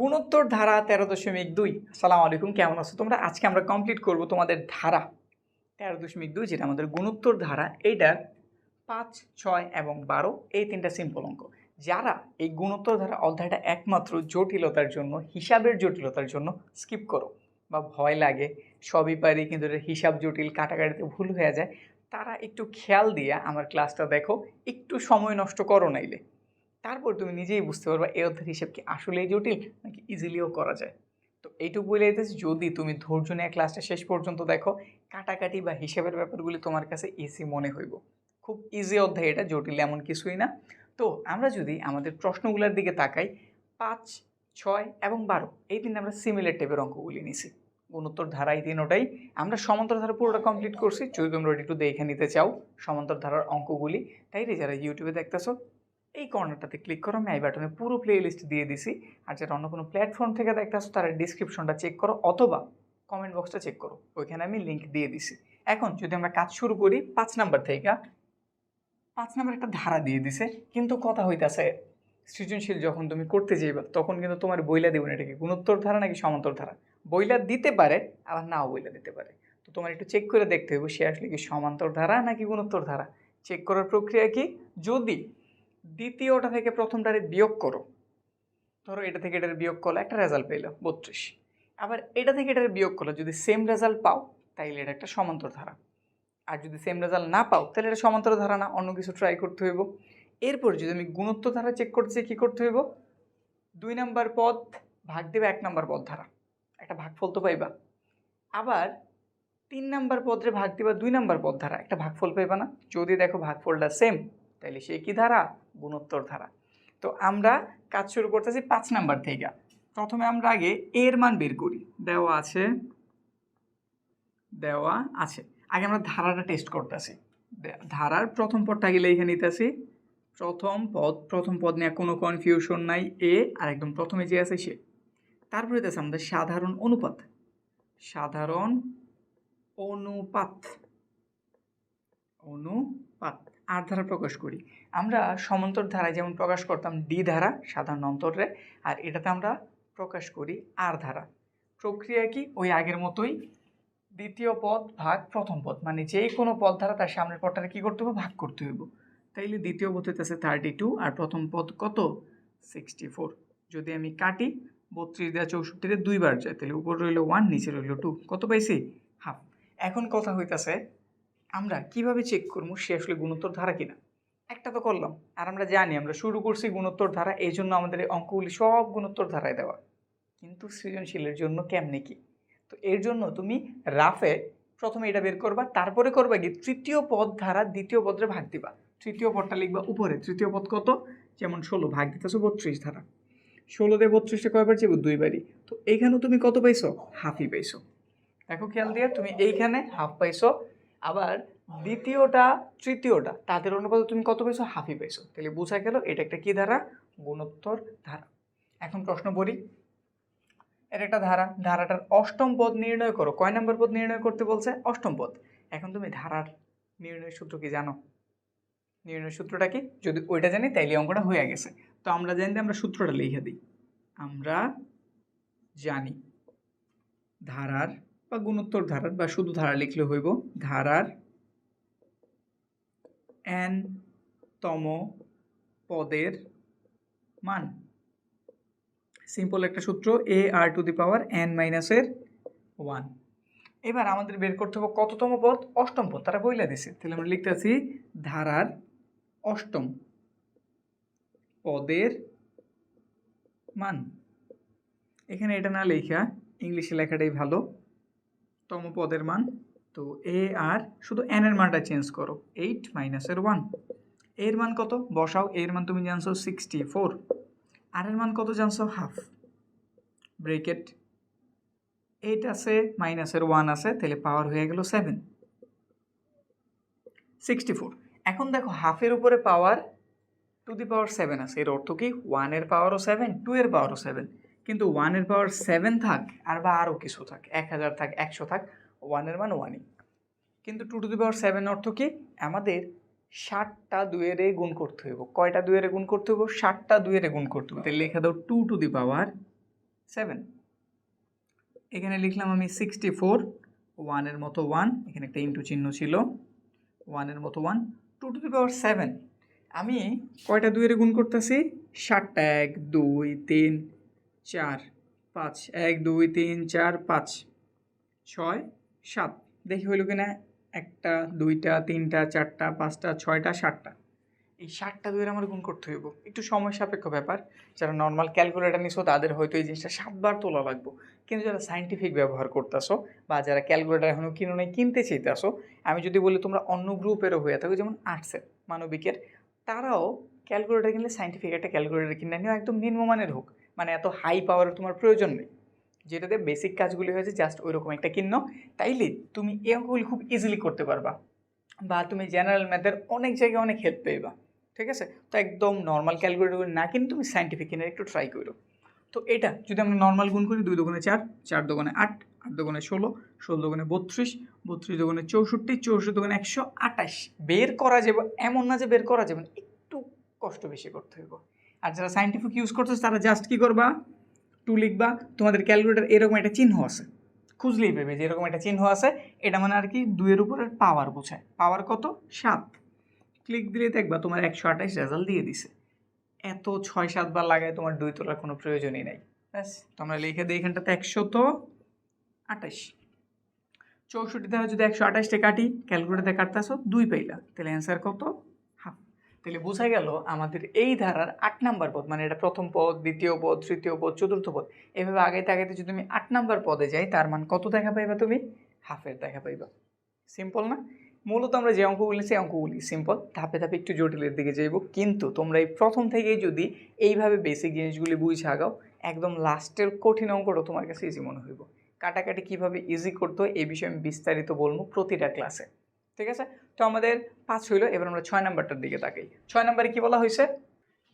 গুণোত্তর ধারা তেরো দশমিক দুই। আসসালামু আলাইকুম, কেমন আছো তোমরা? আজকে আমরা কমপ্লিট করব তোমাদের ধারা তেরো দশমিক দুই, যেটা আমাদের গুণোত্তর ধারা। এইটার পাঁচ, ছয় এবং বারো, এই তিনটা সিম্পল অঙ্ক। যারা এই গুণোত্তর ধারা অধ্যায়টা একমাত্র জটিলতার জন্য, হিসাবের জটিলতার জন্য স্কিপ করো বা ভয় লাগে, সবই পারি কিন্তু এটা হিসাব জটিল, কাটাকাটিতে ভুল হয়ে যায়, তারা একটু খেয়াল দিয়ে আমার ক্লাসটা দেখো, একটু সময় নষ্ট করো নাইলে। তারপর তুমি নিজেই বুঝতে পারবা এই অধ্যায়ের হিসাব কি আসলেই জটিল নাকি ইজিলিও করা যায়। তো এইটুকু বলে দিতেছি, যদি তুমি ধৈর্য নিয়ে ক্লাসটা শেষ পর্যন্ত দেখো, কাটাকাটি বা হিসাবের ব্যাপারগুলি তোমার কাছে ইজি মনে হইব। খুব ইজি অধ্যায় এটা, জটিল এমন কিছুই না। তো আমরা যদি আমাদের প্রশ্নগুলোর দিকে তাকাই, পাঁচ, ছয় এবং বারো, এই তিন আমরা সিমিলার টাইপের অঙ্কগুলি নিছি। গুণোত্তর ধারা এই তিনোটাই আমরা সমান্তর ধারা পুরোটা কমপ্লিট করছি। যদি তোমরা একটু দেখে নিতে চাও, সমান্তর ধারার অঙ্কগুলি, তাইলে যারা ইউটিউবে দেখতেছো এই কর্নারটাতে ক্লিক করো, আমি আই বাটনে পুরো প্লে লিস্ট দিয়ে দিছি। আর যারা অন্য কোনো প্ল্যাটফর্ম থেকে দেখতেছো তারা ডিসক্রিপশনটা চেক করো অথবা কমেন্ট বক্সটা চেক করো। ওইখানে আমি লিঙ্ক দিয়ে দিছি। এখন যদি আমরা কাজ শুরু করি, পাঁচ নাম্বার থেকে, পাঁচ নাম্বার একটা ধারা দিয়ে দিছে। কিন্তু কথা হইতাছে, সৃজনশীল যখন তুমি করতে যাইবা, তখন কিন্তু তোমার বইলা দেবো না, এটা কি গুণোত্তর ধারা নাকি সমান্তর ধারা? বইলা দিতে পারে, আবার নাও বইলা দিতে পারে। তো তোমার একটু চেক করে দেখতে হবে সে আসলে কি সমান্তর ধারা নাকি গুণোত্তর ধারা? চেক করার প্রক্রিয়া কি? যদি দ্বিতীয়টা থেকে প্রথমটারে বিয়োগ করো। ধরো এটা থেকে এটার বিয়োগ করলে একটা রেজাল্ট পেল, বত্রিশ। আবার এটা থেকে এটার বিয়োগ করলে যদি সেম রেজাল্ট পাও, তাইলে এটা একটা সমান্তর ধারা আর যদি সেম রেজাল্ট না পাও তাহলে এটা সমান্তর ধারা না, অন্য কিছু ট্রাই করতে হইব। এরপর যদি আমি গুণত্ব ধারা চেক করতে চাই কী করতে হইব? দুই নাম্বার পদ ভাগ দেবে এক নাম্বার পদ ধারা একটা ভাগফল তো পাইবা। আবার তিন নাম্বার পদরে ভাগ দিবা দুই নাম্বার পদ ধারা একটা ভাগফল পাইবা না। যদি দেখো ভাগফলটা সেম তাইলে সে কি ধারা? গুণোত্তর ধারা। তো আমরা কাজ শুরু করতেছি পাঁচ নাম্বার থেকে। প্রথমে আমরা আগে এর মান বের করি। দেওয়া আছে দেওয়া আছে। আগে আমরা ধারাটা টেস্ট করতেছি। ধারার প্রথম পদটা আগে লিখে নিতেছি। প্রথম পদ প্রথম পদ নিয়ে কোনো কনফিউশন নাই। এ আর একদম প্রথমে যে আছে সে। তারপরে আছে আমাদের সাধারণ অনুপাত। সাধারণ অনুপাত। অনুপাত। আর ধারা প্রকাশ করি। আমরা সমান্তর ধারায় যেমন প্রকাশ করতাম ডি ধারা, সাধারণ অন্তরে, আর এটাতে আমরা প্রকাশ করি আর ধারা। প্রক্রিয়া কি? ওই আগের মতোই দ্বিতীয় পদ ভাগ প্রথম পদ মানে যে কোনো পদ ধারা তার সামনের পদটাকে কী করতে হবে ভাগ করতে হইব। তাইলে দ্বিতীয় পদ হইতেছে থার্টি টু আর প্রথম পদ কত? সিক্সটি ফোর যদি আমি কাটি, বত্রিশ দেওয়া চৌষট্টিতে দুইবার যায় তাহলে উপর রইল ওয়ান নিচে রইল টু কত পাইছি? হাফ এখন কথা হইতাছে আমরা কীভাবে চেক করব সে আসলে গুণোত্তর ধারা কিনা? একটা তো করলাম, আর আমরা জানি আমরা শুরু করছি গুণোত্তর ধারা, এই জন্য আমাদের এই অঙ্কগুলি সব গুণোত্তর ধারায় দেওয়া। কিন্তু সৃজনশীলের জন্য কেমনে কি? তো এর জন্য তুমি রাফে প্রথমে এটা বের করবা, তারপরে করবা কি তৃতীয় পদ ধারা দ্বিতীয় পদরে ভাগ দিবা। তৃতীয় পদটা লিখবা উপরে, তৃতীয় পদ কত? যেমন ষোলো, ভাগ দিতেছো বত্রিশ ধারা। ষোলো দিয়ে বত্রিশটা কয়বার যাব দুইবারই তো এইখানেও তুমি কত পাইছো? হাফই পাইছো। দেখো খেয়াল দিয়ে, তুমি এইখানে হাফ পাইছো আবার দ্বিতীয়টা, তৃতীয়টা, তাদের অনুপাতে তুমি কত পাইছো হাফই পাইছো তাহলে বোঝা গেল এটা একটা কি ধারা? গুণোত্তর ধারা। এখন প্রশ্ন বলি এটা একটা ধারা, ধারাটার অষ্টম পদ নির্ণয় করো। কয় নম্বর পদ নির্ণয় করতে বলছে? অষ্টম পদ। এখন তুমি ধারার নির্ণয় সূত্র কি জানো? নির্ণয় সূত্রটা কি? যদি ওইটা জানি, তাইলে অঙ্কটা হয়ে গেছে। তো আমরা জানি আমরা সূত্রটা লিখে দিই। আমরা জানি ধারার বা গুণোত্তর ধারার বা শুধু ধারা লিখলে হইব। ধারার এন তম পদের মান। সিম্পল একটা সূত্র a r to the power n মাইনাসের ওয়ান এবার আমাদের বের করতে হবে কততম পদ? অষ্টম পদ। তারা বইলা দিছে। তাহলে আমরা লিখতেছি ধারার অষ্টম পদের মান। এখানে এটা না লেখা, ইংলিশে লেখাটাই ভালো। তম পদের মান। তো এ আর শুধু এন এর মানটা চেঞ্জ করো। এইট মাইনাসের ওয়ানের মান কত? বসাও। এর মান তুমি জানছো সিক্সটি ফোর আর এর মান কত জানছো? হাফ ব্রেকেট এইট আছে মাইনাসের ওয়ান আছে, তাহলে পাওয়ার হয়ে গেল সেভেন সিক্সটি ফোর এখন দেখো হাফের উপরে পাওয়ার টু দি পাওয়ার সেভেন আছে। এর অর্থ কি? ওয়ানের পাওয়ারও সেভেন টু এর পাওয়ারও সেভেন কিন্তু ওয়ানের পাওয়ার সেভেন থাক আর বা আরও কিছু থাক, এক হাজার থাক, একশো থাক, ওয়ানের মান ওয়ানই। কিন্তু two to the power seven অর্থ কি? আমাদের ষাটটা দুয়েরে গুণ করতে হইব। কয়টা দুয়েরে গুণ করতে হইব? ষাটটা দুয়েরে গুণ করতে হইব। তাহলে লেখা দাও two to the power seven. এখানে লিখলাম আমি সিক্সটি ফোর, ওয়ানের মতো ওয়ান, এখানে একটা ইন্টু চিহ্ন ছিল, ওয়ানের মতো one, two to the power seven. আমি কয়টা দুইয়ের গুণ করতেছি? ষাটটা এক, দুই, তিন চার, পাঁচ, এক, দুই, তিন, চার, পাঁচ, ছয়, সাত। দেখি হইল কিনা, একটা, দুইটা, তিনটা, চারটা, পাঁচটা, ছয়টা, সাতটা। এই ষাটটা দুইয়ের আমার গুণ করতে হইব। একটু সময় সাপেক্ষ ব্যাপার। যারা নর্মাল ক্যালকুলেটার নিছো, তাদের হয়তো এই জিনিসটা সাতবার তোলা লাগবে। কিন্তু যারা সাইন্টিফিক ব্যবহার করতেছো, বা যারা ক্যালকুলেটার এখনও কিনো নাই, কিনতে চাইতেছো, আমি যদি বলি তোমরা অন্য গ্রুপেরও হয়ে থাকো, যেমন আর্টসের মানবিকের, তারাও ক্যালকুলেটার কিনলে সাইন্টিফিক একটা ক্যালকুলেটার কিনে নিও, একদম নিম্নমানের হোক। মানে এত হাই পাওয়ার তোমার প্রয়োজন নেই। যেটাতে বেসিক কাজগুলি হয়েছে জাস্ট ওই রকম একটা কিন্ন। তাইলে তুমি অঙ্কগুলি খুব ইজিলি করতে পারবা। বা তুমি জেনারেল ম্যাথের অনেক জায়গায় অনেক হেল্প পেবা ঠিক আছে? তো একদম নর্মাল ক্যালকুলেটর না কিন্তু তুমি সাইন্টিফিক কিনে একটু ট্রাই করো। তো এটা যদি আমরা নর্মাল গুণ করি, দুই দোকানে চার চার দোকানে আট আট দোকানে ষোলো ষোলো দোকানে বত্রিশ বত্রিশ দোকানে চৌষট্টি চৌষট্টি দোকানে একশো আঠাশ। বের করা যাবে, এমন না যে বের করা যাবে একটু কষ্ট বেশি করতে হবে। আর যারা সাইন্টিফিক ইউজ করতেছে, তারা জাস্ট কী করবা? টু লিখবা, তোমাদের ক্যালকুলেটার এরকম একটা চিহ্ন আছে। খুঁজলেই পেবে যে এরকম একটা চিহ্ন আছে, এটা মানে আর কি দুইয়ের উপরে পাওয়ার বোঝায়। পাওয়ার কত? সাত। ক্লিক দিলে দেখবা তোমার একশো আঠাশ রেজাল্ট দিয়ে দিছে। এত ছয় সাতবার লাগায় তোমার দুই তোলার কোনো প্রয়োজনই নাই। ব্যাস তোমরা লিখে দিই এখানটাতে একশো তো আঠাশ চৌষট্টি দ্বারা যদি একশো আঠাশটা কাটি ক্যালকুলেটারে কাটতেছো দুই পাইলা। তাহলে অ্যান্সার কত? তাহলে বোঝা গেল আমাদের এই ধারার আট নাম্বার পদ মানে এটা প্রথম পদ, দ্বিতীয় পদ, তৃতীয় পদ, চতুর্থ পদ, এভাবে আগাইতে আগাইতে যদি তুমি আট নাম্বার পদে যাই, তার মান কত দেখা পাইবা তুমি? হাফের দেখা পাইবা। সিম্পল না? মূলত আমরা যে অঙ্কগুলি সেই অঙ্কগুলি সিম্পল ধাপে ধাপে একটু জটিলের দিকে যাইব। কিন্তু তোমরা এই প্রথম থেকেই যদি এইভাবে বেসিক জিনিসগুলি বুঝে আগাও, একদম লাস্টের কঠিন অঙ্কটা তোমার কাছে ইজি মনে হইব। কাটাকাটি কীভাবে ইজি করতো এই বিষয়ে আমি বিস্তারিত বলব প্রতিটা ক্লাসে ঠিক আছে? তো আমাদের পাঁচ হইল, এবার আমরা ছয় নাম্বারটার দিকে তাকাই। ছয় নাম্বারে কি বলা হয়েছে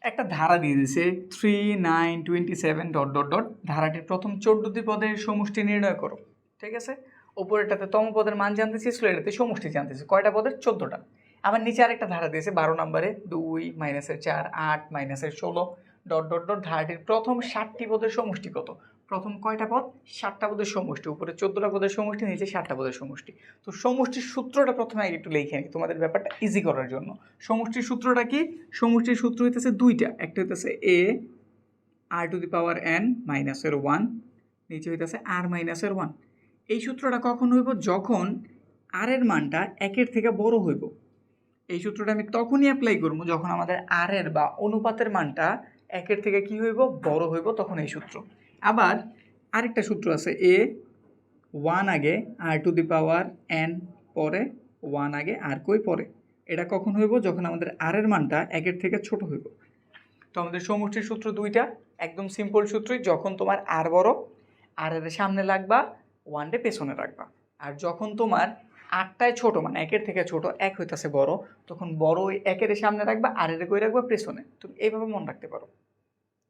একটা ধারা দিয়ে দিয়েছে three nine twenty seven dot dot dot ধারাটির প্রথম চোদ্দটি পদের সমষ্টি নির্ণয় করো, ঠিক আছে? ওপরেরটাতে তম পদের মান জানতে চেয়েছিল, এটাতে সমষ্টি জানতে কয়টা পদের? চোদ্দোটা। আবার নিচে আরেকটা ধারা দিয়েছে, বারো নম্বরে দুই মাইনাসের চার, আট মাইনাসের ষোলো। ডট ডট ডট ধারাটির প্রথম ষাটটি পদের সমষ্টি কত? প্রথম কয়টা পদ? সাতটা পদের সমষ্টি, উপরে চোদ্দোটা পদের সমষ্টি, নিচে সাতটা পদের সমষ্টি। তো সমষ্টির সূত্রটা প্রথমে আগে একটু লিখে নিই তোমাদের ব্যাপারটা ইজি করার জন্য। সমষ্টির সূত্রটা কি? সমষ্টির সূত্র হইতেছে দুইটা, একটা হইতেছে a r to the power n মাইনাসের ওয়ান নিচে হইতেছে আর মাইনাসের ওয়ান এই সূত্রটা কখন হইব? যখন আর এর মানটা একের থেকে বড় হইব। এই সূত্রটা আমি তখনই অ্যাপ্লাই করব যখন আমাদের আর এর বা অনুপাতের মানটা একের থেকে কি হইব? বড় হইব তখন এই সূত্র। আবার আরেকটা সূত্র আছে, এ ওয়ান আগে r to the power n পরে, ওয়ান আগে আর কই পরে। এটা কখন হইব? যখন আমাদের আর এর মানটা একের থেকে ছোট হইব। তো আমাদের সমষ্টির সূত্র দুইটা, একদম সিম্পল সূত্রই, যখন তোমার আর বড় আর এর সামনে লাগবা ওয়ান ডে পেছনে রাখবা। আর যখন তোমার আটটায় ছোট মানে একের থেকে ছোট, এক হইতাছে বড়, তখন বড় ওই একের সামনে রাখবা আর এর কই রাখবা, পেছনে। তুমি এইভাবে মনে রাখতে পারো।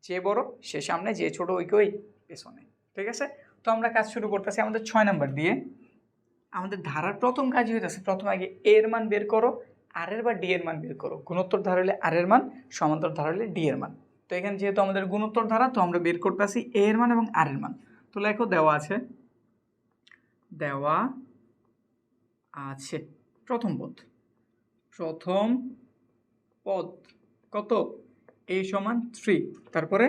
যে বড়, সে সামনে, যে ছোট ওইকে ওই পেছনে। ঠিক আছে? তো আমরা কাজ শুরু করতেছি আমাদের ছয় নাম্বার দিয়ে। আমাদের ধারার প্রথম কাজই হইতেছে প্রথম আগে এর মান বের করো, আর এর বা ডি এর মান বের করো। গুণোত্তর ধারা হলে আর এর মান, সমান্তর ধারা হলে ডি এর মান। তো এখানে যেহেতু আমাদের গুণোত্তর ধারা, তো আমরা বের করতেছি এ এর মান এবং আর এর মান। তো লেখো, দেওয়া আছে। দেওয়া আছে। প্রথম পদ। প্রথম পদ কত? এই সমান থ্রি। তারপরে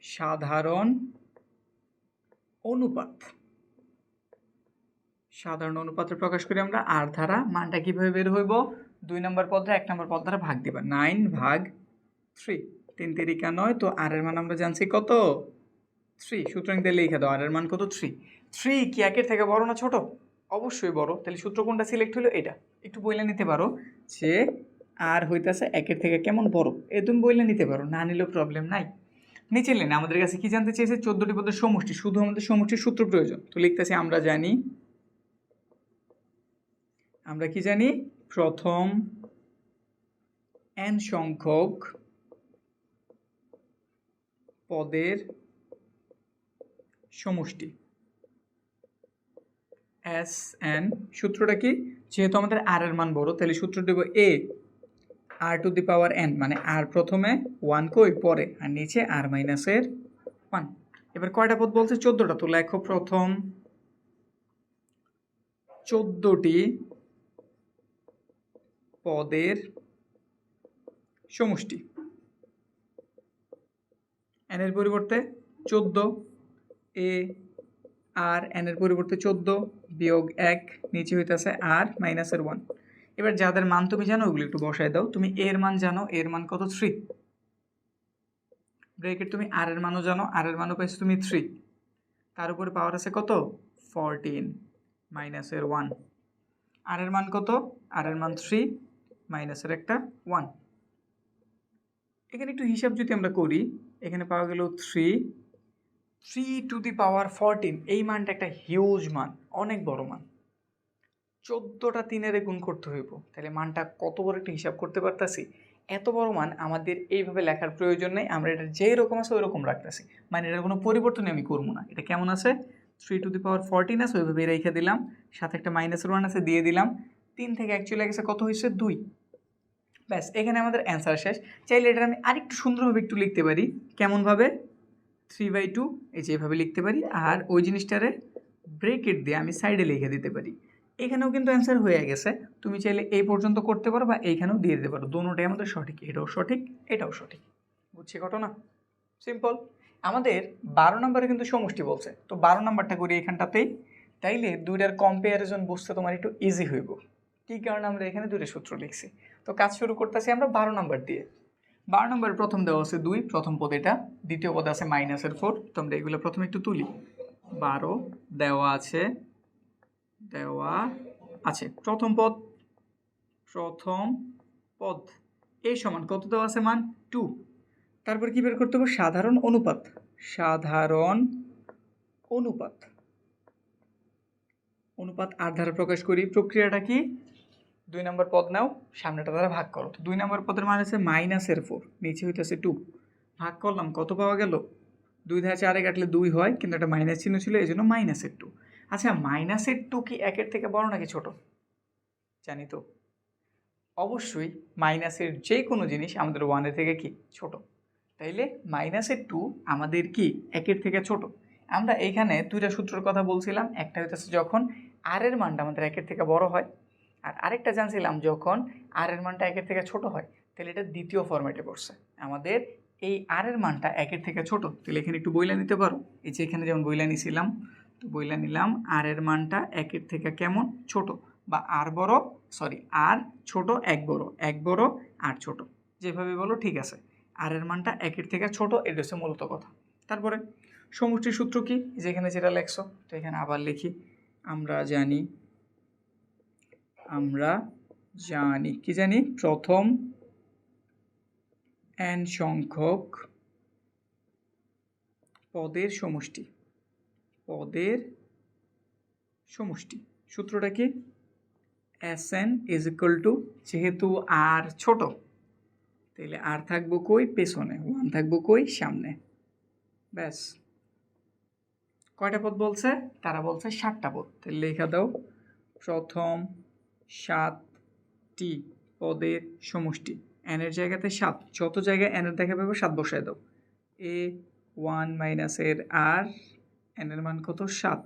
সাধারণ অনুপাত। সাধারণ অনুপাতে প্রকাশ করি আমরা, আর ধারা মানটা কীভাবে বের হইব? দুই নম্বর পদ এক নম্বর পদ দ্বারা ভাগ দিবা। নাইন ভাগ থ্রি। তিন তিরিকা নয়, তো আর এর মান আমরা জানছি কত? থ্রি। সুতরাং দিয়ে লিখে দাও, আর এর মান কত? থ্রি। থ্রি কি একের থেকে বড় না ছোট? অবশ্যই বড়। তাহলে সূত্র কোনটা সিলেক্ট হলো? এটা। একটু বইলে নিতে পারো যে আর হইতেছে একের থেকে কেমন বড়? এ তুমি বইলে নিতে পারো, না নিলেও প্রবলেম নাই। নিচে লেন, আমাদের কাছে কি জানতে চেয়েছে চোদ্দটি পদের সমষ্টি, শুধু আমাদের সমষ্টির সূত্র প্রয়োজন। তো লিখতেছি আমরা জানি, আমরা কি জানি? প্রথম এন সংখ্যক পদের সমষ্টি। এস এন সূত্রটা কি? যেহেতু আমাদের আর এর মান বড়, তাহলে সূত্র দেব এ আর টু দি পাওয়ার এন মানে আর প্রথমে ওয়ান কই, পরে, আর নিচে আর মাইনাসের ওয়ান এবার কয়টা পদ বলছে? চোদ্দোটা। তো লেখো প্রথম চোদ্দোটি পদের সমষ্টি। এনের পরিবর্তে চোদ্দ এ আর এনের পরিবর্তে চোদ্দ, বিয়োগ এক, নিচে হইতেছে আর মাইনাসের ওয়ান এবার যাদের মান তুমি জানো, ওগুলো একটু বসায় দাও। তুমি এর মান জানো, এর মান কত? থ্রি ব্রেকেট তুমি আর এর মানও জানো আর এর মানও পাইছো তুমি থ্রি তার উপরে পাওয়ার আছে কত? ফরটিন মাইনাসের ওয়ান আর এর মান কত? আর এর মান থ্রি মাইনাসের একটা ওয়ান এখানে একটু হিসাব যদি আমরা করি, এখানে পাওয়া গেল three three to the power fourteen এই মানটা একটা হিউজ মান, অনেক বড় মান। চোদ্দোটা তিনের গুণ করতে হইব। তাহলে মানটা কত বড় একটা হিসাব করতে পারতাছি? এত বড় মান আমাদের এইভাবে লেখার প্রয়োজন নেই, আমরা এটা যেই রকম আছে ওই রকম রাখতেছি। মানে এটার কোনো পরিবর্তনই আমি করব না। এটা কেমন আছে? Three to the power fourteen আছে, ওইভাবে রেখে দিলাম। সাথে একটা মাইনাসের ওয়ান আছে, দিয়ে দিলাম। তিন থেকে অ্যাকচুয়ালি গেছে, কত হয়েছে দুই। ব্যাস, এখানে আমাদের অ্যান্সার শেষ। চাইলে এটা আমি আরেকটু সুন্দরভাবে একটু লিখতে পারি। কেমনভাবে? থ্রি বাই টু এই যে এভাবে লিখতে পারি। আর ওই জিনিসটারে ব্রেকেট দিয়ে আমি সাইডে লিখে দিতে পারি। এখানেও কিন্তু অ্যান্সার হয়ে গেছে। তুমি চাইলে এই পর্যন্ত করতে পারো বা এইখানেও দিয়ে দিতে পারো। দোনোটাই আমাদের সঠিক, এটাও সঠিক এটাও সঠিক। বুঝছি ঘটনা? সিম্পল আমাদের বারো নম্বরে কিন্তু সমষ্টি বলছে। তো বারো নম্বরটা করি এখানটাতেই। তাইলে দুইটার কম্পেয়ারিজন বুঝতে তোমার একটু ইজি হইব। কী কারণে আমরা এখানে দুইটা সূত্র লিখছি? তো কাজ শুরু করতেছি আমরা বারো নম্বর দিয়ে। বারো নম্বর প্রথম দেওয়া আছে দুই, প্রথম পদ এটা। দ্বিতীয় পদে আছে মাইনাসের ফোর তো আমরা এগুলো প্রথমে একটু তুলি। বারো দেওয়া আছে দেওয়া আছে। প্রথম পদ প্রথম পদ। এই সমান কত দেওয়া আছে? মান টু। তারপর কি বের করতে হবে? সাধারণ অনুপাত। সাধারণ অনুপাত। অনুপাত আর দ্বারা প্রকাশ করি। প্রক্রিয়াটা কি? দুই নম্বর পদ নাও, সামনেটা দ্বারা ভাগ করো। তো দুই নম্বর পদের মান আছে মাইনাসের ফোর, নিচে হইতেছে টু। ভাগ করলাম, কত পাওয়া গেল? দুই ধারা চারে কাটলে দুই হয়, কিন্তু একটা মাইনাস চিহ্ন ছিল এই জন্য মাইনাসের টু। আচ্ছা মাইনাসের টু কি একের থেকে বড় নাকি ছোট? জানি তো। অবশ্যই মাইনাসের যে কোনো জিনিস আমাদের ওয়ানের থেকে কি? ছোট। তাইলে মাইনাসের টু আমাদের কি? একের থেকে ছোট। আমরা এইখানে দুইটা সূত্রের কথা বলছিলাম। একটা হইতেছে যখন আর এর মানটা আমাদের একের থেকে বড় হয়, আর আরেকটা জানছিলাম যখন আর এর মানটা একের থেকে ছোট হয় তাহলে এটা দ্বিতীয় ফরম্যাটে পড়ছে। আমাদের এই আর এর মানটা একের থেকে ছোট। তাহলে এখানে একটু বইলা নিতে পারো। এই যে এখানে যেমন বইলা নিছিলাম তো বইলা নিলাম। আর এর মানটা একের থেকে কেমন? ছোট। বা আর বড় সরি আর ছোট, এক বড়। এক বড়, আর ছোট। যেভাবে বলো, ঠিক আছে। আর এর মানটা একের থেকে ছোট, এটা হচ্ছে মূলত কথা। তারপরে সমষ্টির সূত্র কি? যেখানে যেটা লেখছো, তো এখানে আবার লিখি। আমরা জানি আমরা জানি, কি জানি? প্রথম এন সংখ্যক পদের সমষ্টি। পদের সমষ্টি। সূত্রটা কি? S n is equal to যেহেতু আর ছোট, তাহলে আর থাকব কই? পেছনে। ওয়ান থাকব কই? সামনে। ব্যাস। কয়টা পদ বলছে? তারা বলছে সাতটা পদ। তাহলে লেখা দাও। প্রথম সাতটি পদের সমষ্টি। এনের জায়গাতে সাত। যত জায়গায় এনের দেখা পাবে, সাত বসায় দাও। এ ওয়ান মাইনাসের আর এনের মান কত? সাত।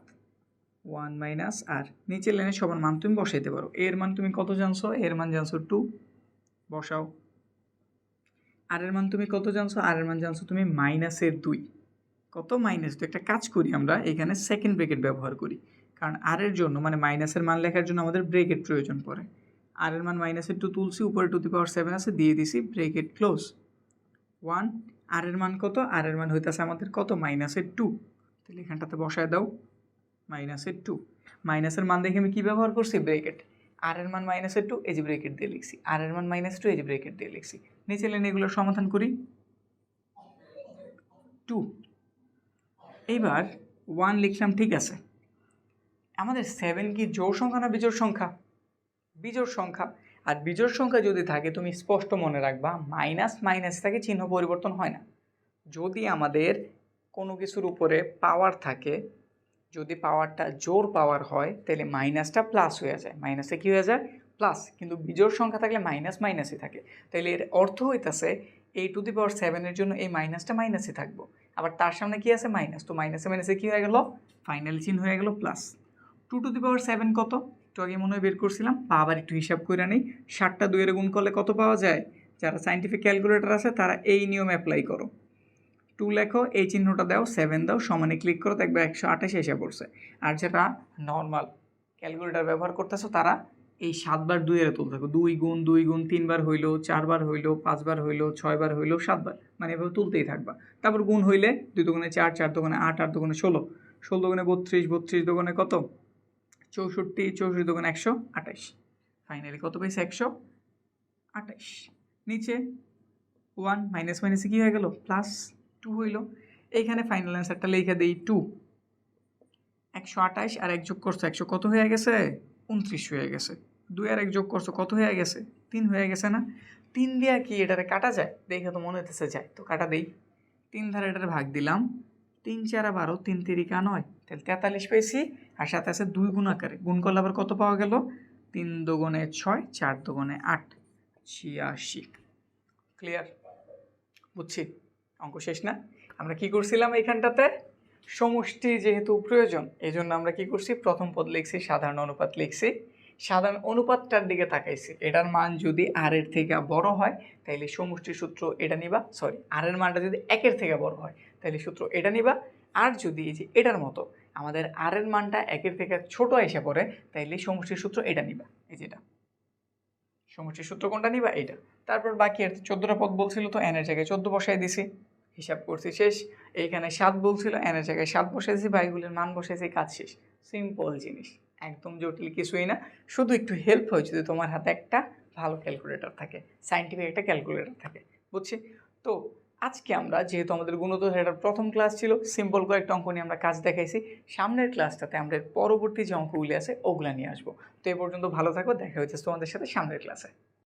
ওয়ান মাইনাস আর। নিচের লাইনে সবার মান তুমি বসাইতে পারো। এর মান তুমি কত জানছো? এর মান জানছো টু। বসাও। আর এর মান তুমি কত জানছো? আর এর মান জানছো তুমি মাইনাসের দুই। কত মাইনাস দুই একটা কাজ করি আমরা, এখানে সেকেন্ড ব্রেকেট ব্যবহার করি। কারণ আর এর জন্য মানে মাইনাসের মান লেখার জন্য আমাদের ব্রেকেট প্রয়োজন পড়ে। আর এর মান মাইনাসের টু তুলছি, উপরে টু দি পাওয়ার সেভেন আছে, দিয়ে দিছি ব্রেকেট ক্লোজ ওয়ান আর এর মান কত? আর এর মান হইতেছে আমাদের কত? মাইনাসের টু তাহলে এখানটাতে বসায় দাও। মাইনাসের টু মাইনাসের মান দেখে আমি কী ব্যবহার করছি? ব্রেকেট আর এর মান মাইনাসের টু যে ব্রেকেট দিয়ে লিখছি। আর এর মান মাইনাস টু যে ব্রেকেট দিয়ে লিখছি। নিচে লাইনে এগুলোর সমাধান করি। টু এইবার ওয়ান লিখলাম, ঠিক আছে। আমাদের সেভেন কি জোর সংখ্যা না বিজোড় সংখ্যা? বিজোড় সংখ্যা। আর বিজোড় সংখ্যা যদি থাকে, তুমি স্পষ্ট মনে রাখবা মাইনাস মাইনাস থাকে চিহ্ন পরিবর্তন হয় না। যদি আমাদের কোনো কিছুর উপরে পাওয়ার থাকে, যদি পাওয়ারটা জোর পাওয়ার হয়, তাহলে মাইনাসটা প্লাস হয়ে যায়। মাইনাসে কী হয়ে যায়? প্লাস কিন্তু বিজোড় সংখ্যা থাকলে মাইনাস মাইনাসই থাকে। তাহলে এর অর্থ হইতাছে এই টু দি পাওয়ার সেভেনের জন্য এই মাইনাসটা মাইনাসই থাকব। আবার তার সামনে কি আছে? মাইনাস তো মাইনাসে মাইনাসে কী হয়ে গেল? ফাইনাল চিহ্ন হয়ে গেল plus two to the power seven কত? একটু আগে মনে হয় বের করছিলাম। বা আবার একটু হিসাব করে নিই। ষাটটা দুইয়ের গুণ করলে কত পাওয়া যায়? যারা সাইন্টিফিক ক্যালকুলেটর আছে, তারা এই নিয়ম অ্যাপ্লাই করো। টু লেখো, এই চিহ্নটা দাও সেভেন দাও, সমানে ক্লিক করো, দেখবে একশো আঠাশে এসে পড়ছে। আর যেটা নর্মাল ক্যালকুলেটার ব্যবহার করতেছো, তারা এই সাতবার দুইয়ের তুলতে থাকো। দুই গুণ দুই গুণ তিনবার হইল, চারবার হইল, পাঁচবার হইল, ছয়বার হইল, সাতবার। মানে এভাবে তুলতেই থাকবা। তারপর গুণ হইলে দুই দোকানে চার চার দোকানে আট আট দোকানে ষোলো। ষোলো দোকানে বত্রিশ বত্রিশ দোকানে কত? চৌষট্টি চৌষট্টি দোকানে একশো আঠাশ। ফাইনালি কত পেয়েছে একশো আঠাশ। নিচে ওয়ান মাইনাস মাইনাসে কী হয়ে গেল? প্লাস টু হইল। এইখানে ফাইনাল অ্যান্সারটা লিখে দিই টু একশো আঠাশ আর এক যোগ করছ একশো কত হয়ে গেছে? উনত্রিশ হয়ে গেছে। দুই আর এক যোগ করছ কত হয়ে গেছে? তিন হয়ে গেছে না? তিন দিয়ে কি এটারে কাটা যায়? দেখে তো মনে হতেছে যায়। তো কাটা দেই। তিন ধারে এটারে ভাগ দিলাম। তিন চার বারো, তিন তিরিকা নয়। তাহলে তেতাল্লিশ পেয়েছি। আর সাথে আছে দুই গুণ আকারে। গুণ করলে আবার কত পাওয়া গেল? তিন দোগুণে ছয়, চার দোগুণে আট। ছিয়াশি। ক্লিয়ার বুঝছি? অঙ্ক শেষ না। আমরা কি করছিলাম এইখানটাতে সমষ্টি যেহেতু প্রয়োজন এই জন্য আমরা কি করছি? প্রথম পদ লিখছি, সাধারণ অনুপাত লিখছি। সাধারণ অনুপাতটার দিকে তাকাইছি। এটার মান যদি আর এর থেকে বড় হয়, তাইলে সমষ্টির সূত্র এটা নিবা সরি আর এর মানটা যদি একের থেকে বড় হয় তাহলে সূত্র এটা নিবা। আর যদি এই যে এটার মতো আমাদের আর এর মানটা একের থেকে ছোট এসে পড়ে, তাইলে সমষ্টির সূত্র এটা নিবা, এই যেটা। সমষ্টির সূত্র কোনটা নিবা? এটা তারপর বাকি আর চোদ্দোটা পদ বলছিল তো এনের জায়গায় চোদ্দ বসাই দিছি। হিসাব করছি, শেষ। এইখানে সাত বলছিল এনের জায়গায় সাত বসাই দিছি বাইগুলির মান বসাইছি কাজ শেষ। সিম্পল জিনিস, একদম জটিল কিছুই না। শুধু একটু হেল্প হয় যদি তোমার হাতে একটা ভালো ক্যালকুলেটর থাকে সাইন্টিফিক একটা ক্যালকুলেটর থাকে, বুঝছি? তো আজকে আমরা, যেহেতু আমাদের গুণত এটার প্রথম ক্লাস ছিল সিম্পল কয়েকটা অঙ্ক নিয়ে আমরা কাজ দেখাইছি। সামনের ক্লাসটাতে আমরা পরবর্তী যে অঙ্কগুলি আছে, ওগুলা নিয়ে আসব। তো এ পর্যন্ত ভালো থাকো, দেখা হচ্ছে তোমাদের সাথে সামনের ক্লাসে